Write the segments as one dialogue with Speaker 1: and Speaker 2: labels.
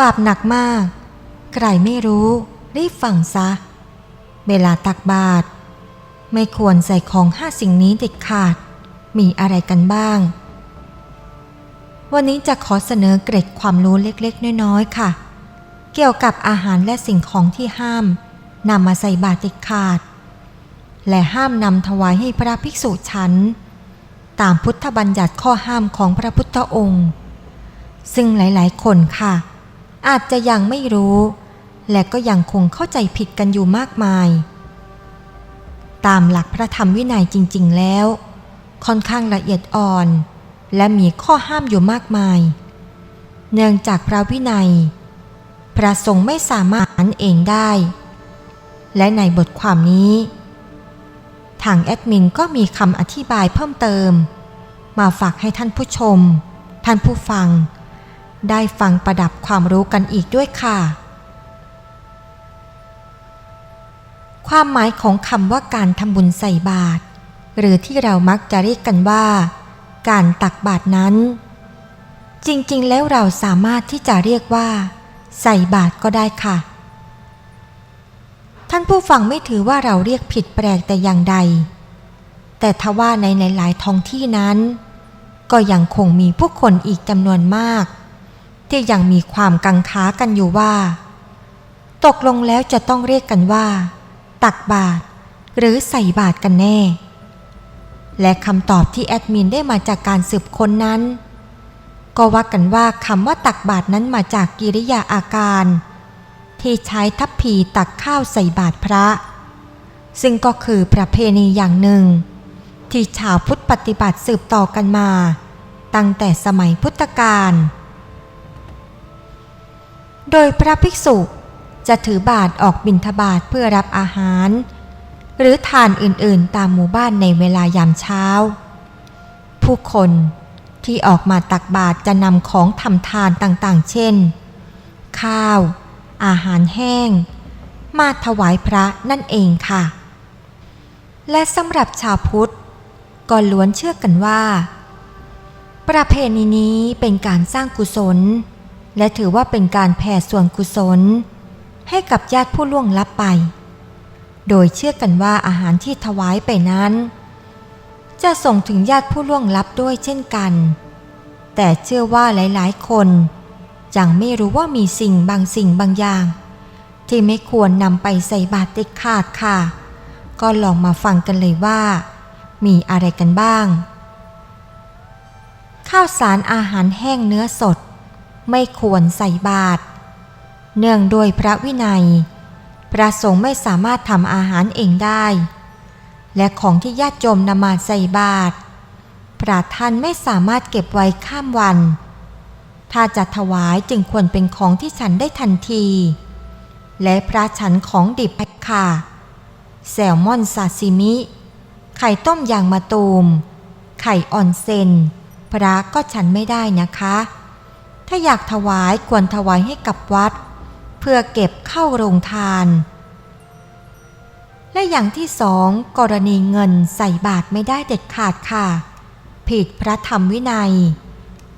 Speaker 1: บาปหนักมาก ใครไม่รู้ รีบฟังซะ เวลาตักบาตรไม่ควรใส่ของห้าสิ่งนี้เด็ดขาด มีอะไรกันบ้าง วันนี้จะขอเสนอเกร็ดความรู้เล็กๆ น้อยๆ ค่ะ เกี่ยวกับอาหารและสิ่งของที่ห้ามนำมาใส่บาตรเด็ดขาด และห้ามนำถวายให้พระภิกษุฉันตามพุทธบัญญัติข้อห้ามของพระพุทธองค์ ซึ่งหลายๆ คนค่ะ อาจจะยังไม่รู้ และก็ยังคงเข้าใจผิดกันอยู่มากมาย ตามหลักพระธรรมวินัยจริง ๆ แล้ว ค่อนข้างละเอียดอ่อน และมีข้อห้ามอยู่มากมาย เนื่องจากพระวินัย พระสงฆ์ไม่สามารถอ่านเองได้ และในบทความนี้ ทางแอดมินก็มีคำอธิบายเพิ่มเติม มาฝากให้ท่านผู้ชม ท่านผู้ฟัง ได้ฟังประดับความรู้กันอีกด้วยค่ะ ความหมายของคำว่าการทำบุญใส่บาตรหรือที่เรามักจะเรียกกันว่า การตักบาตรนั้น จริงๆ แล้วเราสามารถที่จะเรียกว่า ใส่บาตรก็ได้ค่ะ ท่านผู้ฟังไม่ถือว่าเราเรียกผิดแปลกแต่อย่างใด แต่ทว่าในหลายๆท้องที่นั้น ก็ยังคงมีผู้คนอีกจำนวนมาก ที่ยังมีความกังขากันอยู่ว่า ตกลงแล้วจะต้องเรียกกันว่า ตักบาตรหรือใส่บาตรกันแน่ และคำตอบที่แอดมินได้มาจากการสืบค้นนั้น ก็ว่ากันว่าคำว่าตักบาตรนั้นมาจากกิริยาอาการ ที่ใช้ทัพพีตักข้าวใส่บาตรพระ ซึ่งก็คือประเพณีอย่างหนึ่ง ที่ชาวพุทธปฏิบัติสืบต่อกันมา ตั้งแต่สมัยพุทธกาล โดยพระภิกษุจะถือบาตรออกบิณฑบาตเพื่อรับอาหาร หรือทานอื่นๆตามหมู่บ้านในเวลายามเช้า ผู้คนที่ออกมาตักบาตรจะนำของทำทานต่างๆ เช่น ข้าว อาหารแห้ง มาถวายพระนั่นเองค่ะ และสำหรับชาวพุทธก็ล้วนเชื่อกันว่า ประเพณีนี้เป็นการสร้างกุศล และถือว่าเป็นการแผ่ส่วนกุศล ให้กับญาติผู้ล่วงลับไป โดยเชื่อกันว่าอาหารที่ถวายไปนั้น จะส่งถึงญาติผู้ล่วงลับด้วยเช่นกัน แต่เชื่อว่าหลายๆ คนยังไม่รู้ว่ามีสิ่งบางสิ่งบางอย่าง ที่ไม่ควรนำไปใส่บาตรเด็ดขาดค่ะ ก็ลองมาฟังกันเลยว่า มีอะไรกันบ้าง ข้าวสารอาหารแห้งเนื้อสด ไม่ควรใส่บาตรเนื่องโดยพระวินัย พระสงฆ์ไม่สามารถทำอาหารเองได้ และของที่ญาติโยมนำมาใส่บาตรพระท่านไม่สามารถเก็บไว้ข้ามวัน ถ้าจะถวายจึงควรเป็นของที่ฉันได้ทันที และพระฉันของดิบค่ะ แซลมอนซาซิมิ ไข่ต้มยางมะตูม ไข่ออนเซน พระก็ฉันไม่ได้นะคะ ถ้าอยากถวายควรถวายให้กับวัด เพื่อเก็บเข้าโรงทาน และอย่างที่สองกรณีเงินใส่บาทไม่ได้เด็ดขาดค่ะ ผิดพระธรรมวินัย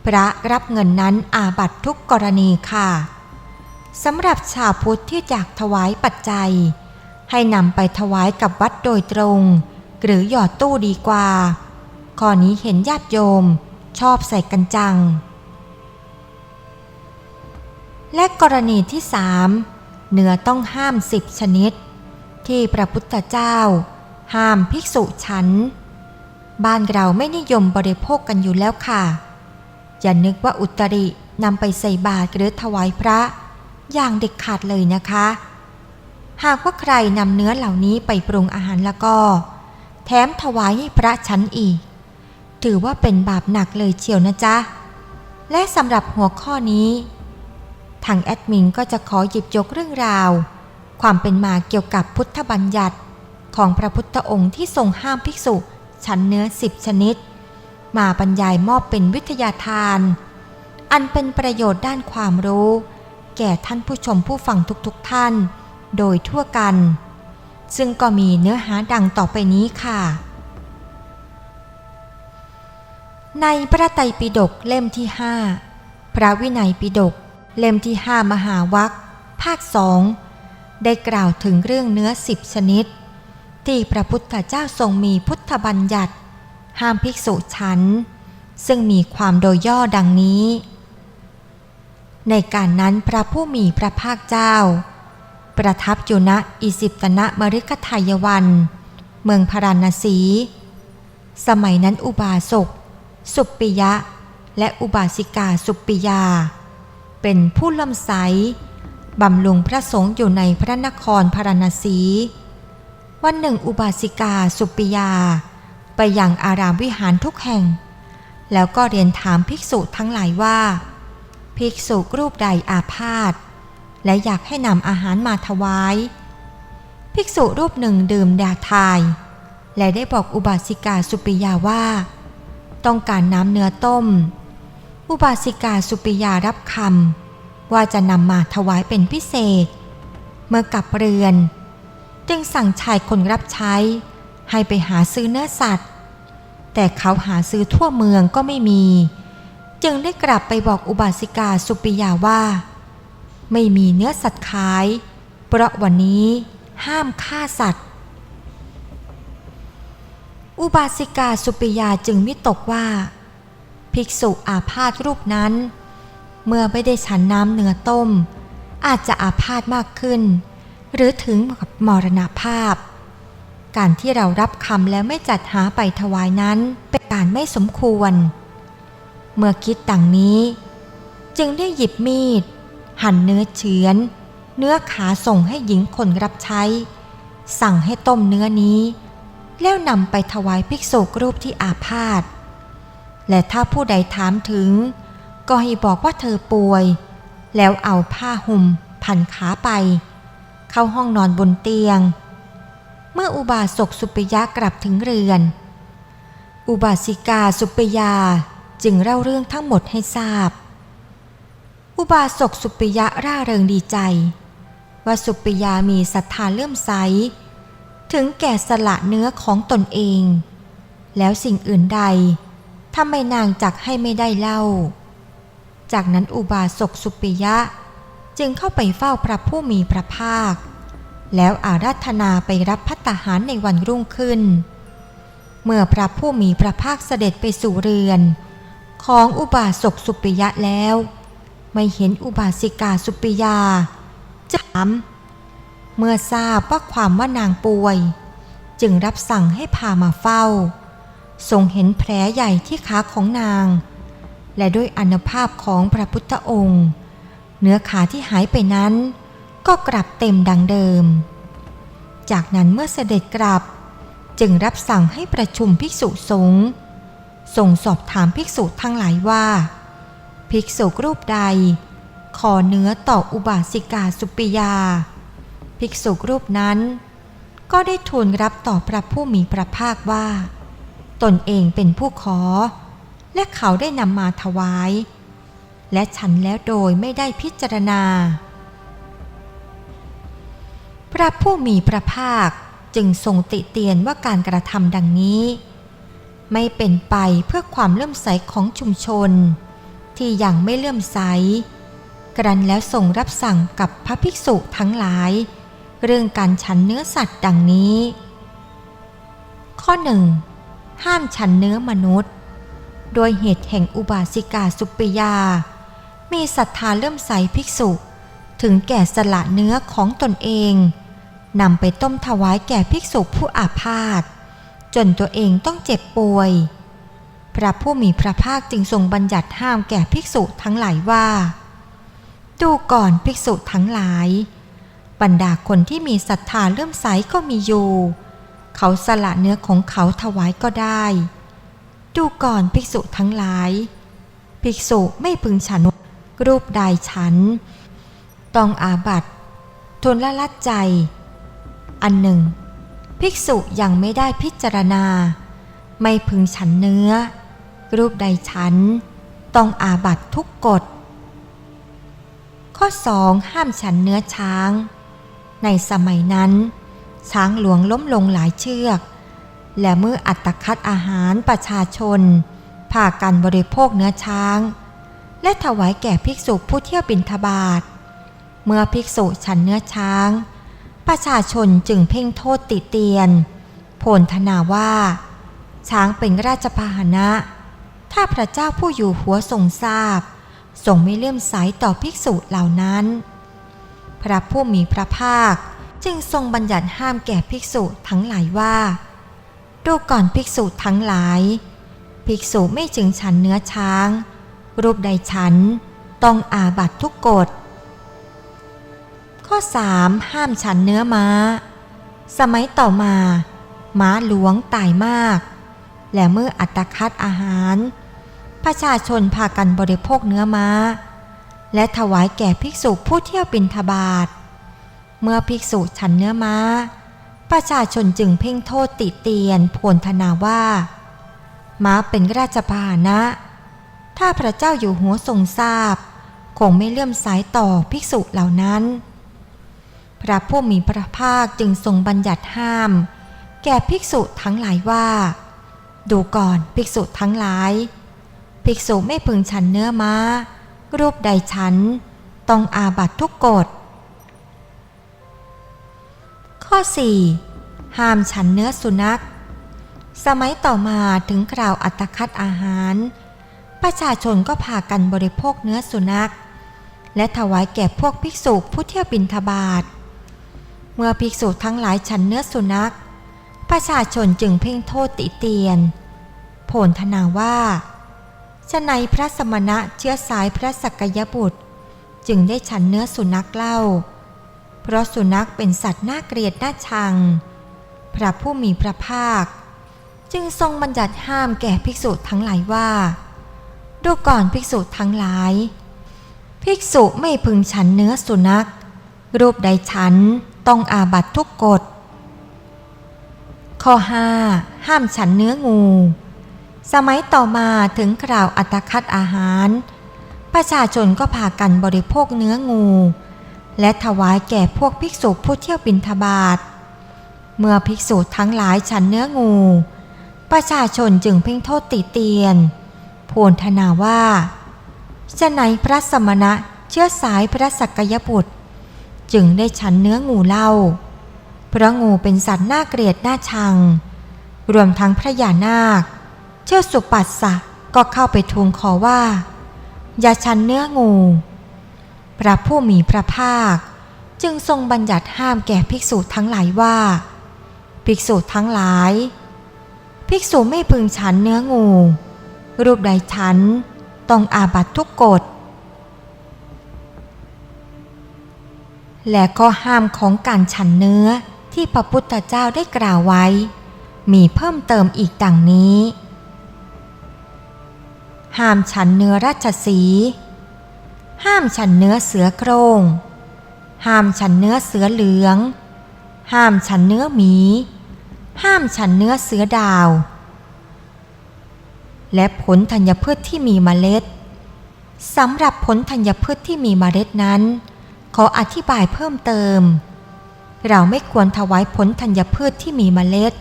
Speaker 1: พระรับเงินนั้นอาบัตทุกกรณีค่ะสำหรับชาวพุทธที่อยากถวายปัจจัย ให้นำไปถวายกับวัดโดยตรง หรือหยอดตู้ดีกว่า ข้อนี้เห็นญาติโยมชอบใส่กันจัง และกรณีที่สามเนื้อต้องห้ามสิบชนิด ที่พระพุทธเจ้า ห้ามภิกษุฉัน บ้านเราไม่นิยมบริโภคกันอยู่แล้วค่ะ อย่านึกว่าอุตรินำไปใส่บาตรหรือถวายพระ อย่างเด็ดขาดเลยนะคะ หากว่าใครนำเนื้อเหล่านี้ไปปรุงอาหารแล้วก็ แถมถวายให้พระชันอีก ถือว่าเป็นบาปหนักเลยเชียวนะจ๊ะ และสำหรับหัวข้อนี้ ทางแอดมินก็จะขอหยิบยกเรื่องราว ความเป็นมาเกี่ยวกับพุทธบัญญัติ ของพระพุทธองค์ที่ทรงห้ามภิกษุชั้นเนื้อสิบชนิด มาบรรยายมอบเป็นวิทยาทาน อันเป็นประโยชน์ด้านความรู้ แก่ท่านผู้ชมผู้ฟังทุกๆทท่าน โดยทั่วกัน ซึ่งก็มีเนื้อหาดังต่อไปนี้ค่ะ ในพระไตรปิฎกเล่มที่ห้าพระวินัยปิฎก เล่มที่ห้ามหาวัคภาคสองได้กล่าวถึงเรื่องเนื้อสิบชนิด ที่พระพุทธเจ้าทรงมีพุทธบัญญัติ ห้ามภิกษุฉัน ซึ่งมีความโดยย่อดังนี้ ในการนั้นพระผู้มีพระภาคเจ้า ประทับอยู่ณอิสิปตนะมฤคทายวัน เมืองพาราณสี สมัยนั้นอุบาสก สุปปิยะ และอุบาสิกาสุปปิยา เป็นผู้ล่ำใสบำรุงพระสงฆ์อยู่ในพระนครพาราณสี วันหนึ่งอุบาสิกาสุปิยา ไปยังอารามวิหารทุกแห่ง แล้วก็เรียนถามภิกษุทั้งหลายว่า ภิกษุรูปใดอาพาธและอยากให้นำอาหารมาถวาย ภิกษุรูปหนึ่งดื่มดาทาย และได้บอกอุบาสิกาสุปิยาว่า ต้องการน้ำเนื้อต้ม อุบาสิกาสุปิยารับคำว่าจะนำมาถวายเป็นพิเศษ เมื่อกลับเรือน จึงสั่งชายคนรับใช้ ให้ไปหาซื้อเนื้อสัตว์ แต่เขาหาซื้อทั่วเมืองก็ไม่มี จึงได้กลับไปบอกอุบาสิกาสุปิยาว่า ไม่มีเนื้อสัตว์ขาย เพราะวันนี้ห้ามฆ่าสัตว์ อุบาสิกาสุปิยาจึงวิตกว่า ภิกษุอาพาธรูปนั้น เมื่อไม่ได้ฉันน้ำเนื้อต้ม อาจจะอาพาธมากขึ้น หรือถึงกับมรณภาพ การที่เรารับคำแล้วไม่จัดหาไปถวายนั้นเป็นการไม่สมควร เมื่อคิดดังนี้ จึงได้หยิบมีด หั่นเนื้อเฉือน เนื้อขาส่งให้หญิงคนรับใช้ สั่งให้ต้มเนื้อนี้ แล้วนำไปถวายภิกษุรูปที่อาพาธ และถ้าผู้ใดถามถึง ก็ให้บอกว่าเธอป่วย แล้วเอาผ้าห่มพันขาไป เข้าห้องนอนบนเตียง เมื่ออุบาสกสุปยะกลับถึงเรือน อุบาสิกาสุปยาจึงเล่าเรื่องทั้งหมดให้ทราบ อุบาสกสุปยะร่าเริงดีใจ ว่าสุปยามีศรัทธาเลื่อมใส ถึงแก่สละเนื้อของตนเอง แล้วสิ่งอื่นใด ทำไมนางจักให้ไม่ได้เล่า จากนั้นอุบาสกสุปิยะ จึงเข้าไปเฝ้าพระผู้มีพระภาค แล้วอาราธนาไปรับพัตตาหารในวันรุ่งขึ้น เมื่อพระผู้มีพระภาคเสด็จไปสู่เรือน ของอุบาสกสุปิยะแล้ว ไม่เห็นอุบาสิกาสุปปิยาจามเมื่อทราบว่าความว่านางป่วย จึงรับสั่งให้พามาเฝ้า ทรงเห็นแผลใหญ่ที่ขาของนาง และด้วยอนุภาพของพระพุทธองค์ เนื้อขาที่หายไปนั้น ก็กลับเต็มดังเดิม จากนั้นเมื่อเสด็จกลับจึงรับสั่งให้ประชุมภิกษุสงฆ์ส่งสอบถามภิกษุทั้งหลายว่า ภิกษุรูปใด ขอเนื้อต่ออุบาสิกาสุปปิยา ภิกษุรูปนั้น ก็ได้ทูลรับต่อพระผู้มีพระภาคว่า ตนเองเป็นผู้ขอ และเขาได้นำมาถวาย และฉันแล้วโดยไม่ได้พิจารณา พระผู้มีพระภาคจึงทรงติเตียนว่าการกระทำดังนี้ ไม่เป็นไปเพื่อความเลื่อมใสของชุมชน ที่ยังไม่เลื่อมใส กรันแล้วส่งรับสั่งกับพระภิกษุทั้งหลาย เรื่องการฉันเนื้อสัตว์ดังนี้ ข้อหนึ่ง ห้ามฉันเนื้อมนุษย์ โดยเหตุแห่งอุบาสิกาสุปิยา มีศรัทธาเลื่อมใสภิกษุ ถึงแก่สละเนื้อของตนเองนำไปต้มถวายแก่ภิกษุผู้อาพาธจนตัวเองต้องเจ็บป่วย พระผู้มีพระภาคจึงทรงบัญญัติห้ามแก่ภิกษุทั้งหลายว่า ดูก่อนภิกษุทั้งหลาย บรรดาคนที่มีศรัทธาเลื่อมใสก็มีอยู่ เขาสละเนื้อของเขาถวายก็ได้ ดูก่อนภิกษุทั้งหลาย ภิกษุไม่พึงฉันรูปใดฉัน ต้องอาบัตทนละลัดใจ อันหนึ่ง ภิกษุยังไม่ได้พิจารณา ไม่พึงฉันเนื้อ รูปใดฉัน ต้องอาบัตทุกกฎ ข้อสองห้ามฉันเนื้อช้าง ในสมัยนั้น ช้างหลวงล้มลงหลายเชือก และเมื่ออัตคัดอาหารประชาชนพากันบริโภคเนื้อช้าง และถวายแก่ภิกษุผู้เที่ยวบิณฑบาตเมื่อภิกษุฉันเนื้อช้าง ประชาชนจึงเพ่งโทษติเตียน โพลธนาว่า ช้างเป็นราชพาหนะ ถ้าพระเจ้าผู้อยู่หัวทรงทราบทรงไม่เลื่อมใสต่อภิกษุเหล่านั้น พระผู้มีพระภาค จึงทรงบัญญัติห้ามแก่ภิกษุทั้งหลายว่า ดูก่อนภิกษุทั้งหลาย ภิกษุไม่จึงฉันเนื้อช้าง รูปใดฉันต้องอาบัตทุกกฎ ข้อ 3. ห้ามฉันเนื้อม้า สมัยต่อมา ม้าหลวงตายมาก และเมื่ออัตคัดอาหาร ประชาชนพากันบริโภคเนื้อม้า และถวายแก่ภิกษุผู้เที่ยวบินทบาท เมื่อภิกษุฉันเนื้อม้า ประชาชนจึงเพ่งโทษติเตียนโพลธนาว่า ม้าเป็นราชพาหนะ ถ้าพระเจ้าอยู่หัวทรงทราบ คงไม่เลื่อมสายต่อภิกษุเหล่านั้น พระผู้มีพระภาคจึงทรงบัญญัติห้าม แก่ภิกษุทั้งหลายว่า ดูก่อนภิกษุทั้งหลาย ภิกษุไม่พึงฉันเนื้อม้า รูปใดฉัน ต้องอาบัตทุกกฎ ข้อ 4. ห้ามฉันเนื้อสุนัข สมัยต่อมาถึงคราวอัตคัดอาหาร ประชาชนก็พากันบริโภคเนื้อสุนัข และถวายแก่พวกภิกษุผู้เที่ยวบินทบาท เมื่อภิกษุทั้งหลายฉันเนื้อสุนัข ประชาชนจึงเพ่งโทษติเตียน โผลธนาว่าชะในพระสมณะเชื้อสายพระสักยบุตร จึงได้ฉันเนื้อสุนัขเล่า เพราะสุนัขเป็นสัตว์น่าเกลียดน่าชัง พระผู้มีพระภาค จึงทรงบัญญัติห้ามแก่ภิกษุทั้งหลายว่า ดูก่อนภิกษุทั้งหลาย ภิกษุไม่พึงฉันเนื้อสุนัข รูปใดฉันต้องอาบัตทุกกฎ ข้อ 5. ห้ามฉันเนื้องู สมัยต่อมาถึงคราวอัตคัดอาหาร ประชาชนก็พากันบริโภคเนื้องู และถวายแก่พวกภิกษุผู้เที่ยวบินทบาท เมื่อภิกษุทั้งหลายฉันเนื้องู ประชาชนจึงเพ่งโทษติเตียนโพลธนาว่าจะไหนพระสมณะเชื้อสายพระสักยบุตร จึงได้ฉันเนื้องูเล่า เพราะงูเป็นสัตว์น่าเกลียดน่าชัง รวมทั้งพระยานาค เชื่อสุปัสสะก็เข้าไปทูลขอว่า อย่าฉันเนื้องู พระผู้มีพระภาค จึงทรงบัญญัติห้ามแก่ภิกษุทั้งหลายว่า ภิกษุทั้งหลาย ภิกษุไม่พึงฉันเนื้องู รูปใดฉันต้องอาบัตทุกกฎ และก็ห้ามของการฉันเนื้อที่พระพุทธเจ้าได้กล่าวไว้ มีเพิ่มเติมอีกดังนี้ ห้ามฉันเนื้อราชสี ห้ามฉันเนื้อเสือโครงห้ามฉันเนื้อเสือเหลือง ห้ามฉันเนื้อหมี ห้ามฉันเนื้อเสือดาว และผลธัญพืชที่มีเมล็ดสำหรับผลธัญพืชที่มีเมล็ดนั้น ขออธิบายเพิ่มเติม เราไม่ควรถวายผลธัญพืชที่มีเมล็ด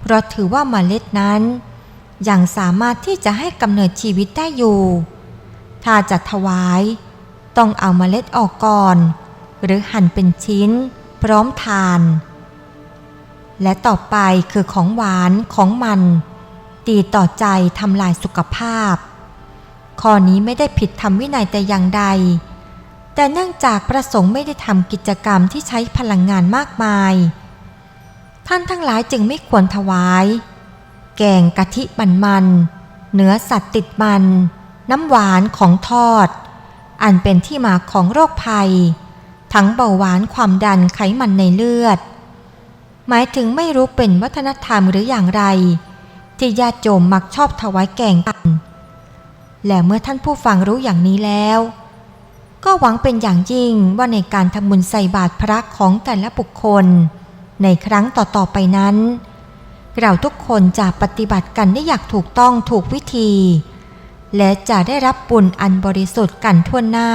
Speaker 1: เพราะถือว่าเมล็ดนั้น ยังสามารถที่จะให้กำเนิดชีวิตได้อยู่ ถ้าจะถวาย ต้องเอาเมล็ดออกก่อน หรือหั่นเป็นชิ้น พร้อมทาน และต่อไปคือของหวานของมัน ตีต่อใจทำลายสุขภาพ ข้อนี้ไม่ได้ผิดธรรมวินัยแต่อย่างใด แต่เนื่องจากประสงค์ไม่ได้ทำกิจกรรมที่ใช้พลังงานมากมาย ท่านทั้งหลายจึงไม่ควรถวาย แกงกะทิมันมันเนื้อสัตว์ติดมัน น้ำหวานของทอด อันเป็นที่มาของโรคภัย ทั้งเบาหวานความดันไขมันในเลือด หมายถึงไม่รู้เป็นวัฒนธรรมหรืออย่างไร ที่ญาติโยมมักชอบถวายแกงกัน และเมื่อท่านผู้ฟังรู้อย่างนี้แล้ว ก็หวังเป็นอย่างยิ่งว่าในการทำบุญใส่บาตรพระของแต่ละบุคคล ในครั้งต่อๆไปนั้นเราทุกคนจะปฏิบัติกันได้อย่างถูกต้องถูกวิธี และจะได้รับบุญอันบริสุทธิ์กันทั่วหน้า